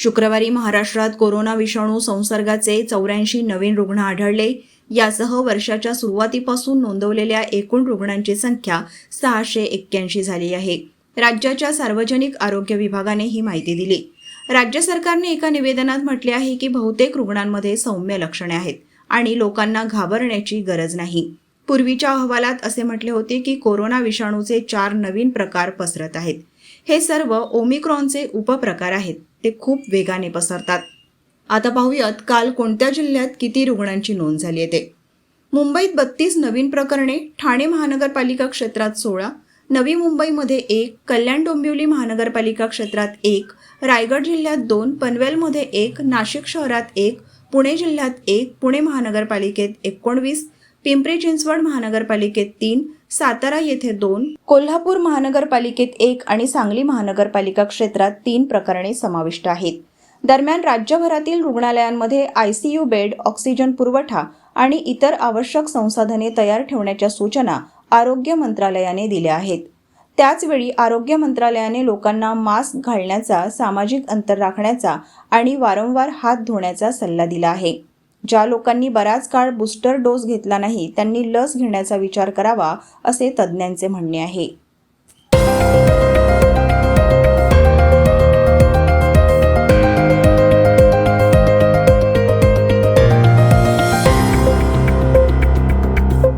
शुक्रवारी महाराष्ट्रात कोरोना विषाणू संसर्गाचे चौऱ्याऐंशी नवीन रुग्ण आढळले. यासह वर्षाच्या सुरुवातीपासून नोंदवलेल्या एकूण रुग्णांची संख्या सहाशे एक्क्याऐंशी झाली आहे. राज्याच्या सार्वजनिक आरोग्य विभागाने ही माहिती दिली. राज्य सरकारने एका निवेदनात म्हटले आहे की बहुतेक रुग्णांमध्ये सौम्य लक्षणे आहेत आणि लोकांना घाबरण्याची गरज नाही. पूर्वीच्या अहवालात असे म्हटले होते की कोरोना विषाणूचे चार नवीन प्रकार पसरत आहेत. हे सर्व ओमिक्रॉनचे उपप्रकार आहेत. ते खूप वेगाने पसरतात. आता पाहूयात काल कोणत्या जिल्ह्यात किती रुग्णांची नोंद झाली आहे ते. मुंबईत बत्तीस नवीन प्रकरणे ठाणे महानगरपालिका क्षेत्रात सोळा नवी मुंबईमध्ये एक कल्याण डोंबिवली महानगरपालिका क्षेत्रात एक रायगड जिल्ह्यात दोन पनवेलमध्ये एक नाशिक शहरात एक पुणे जिल्ह्यात एक पुणे महानगरपालिकेत एकोणवीस पिंपरी चिंचवड महानगरपालिकेत तीन सातारा येथे दोन कोल्हापूर महानगरपालिकेत एक आणि सांगली महानगरपालिका क्षेत्रात तीन प्रकरणे समाविष्ट आहेत. दरम्यान राज्यभरातील रुग्णालयांमध्ये आयसीयू बेड ऑक्सिजन पुरवठा आणि इतर आवश्यक संसाधने तयार ठेवण्याच्या सूचना आरोग्य मंत्रालयाने दिल्या आहेत. त्याचवेळी आरोग्य मंत्रालयाने लोकांना मास्क घालण्याचा सामाजिक अंतर राखण्याचा आणि वारंवार हात धुण्याचा सल्ला दिला आहे. ज्या लोकांनी बराच काळ बूस्टर डोस घेतला नाही त्यांनी लस घेण्याचा विचार करावा असे तज्ज्ञांचे म्हणणे आहे.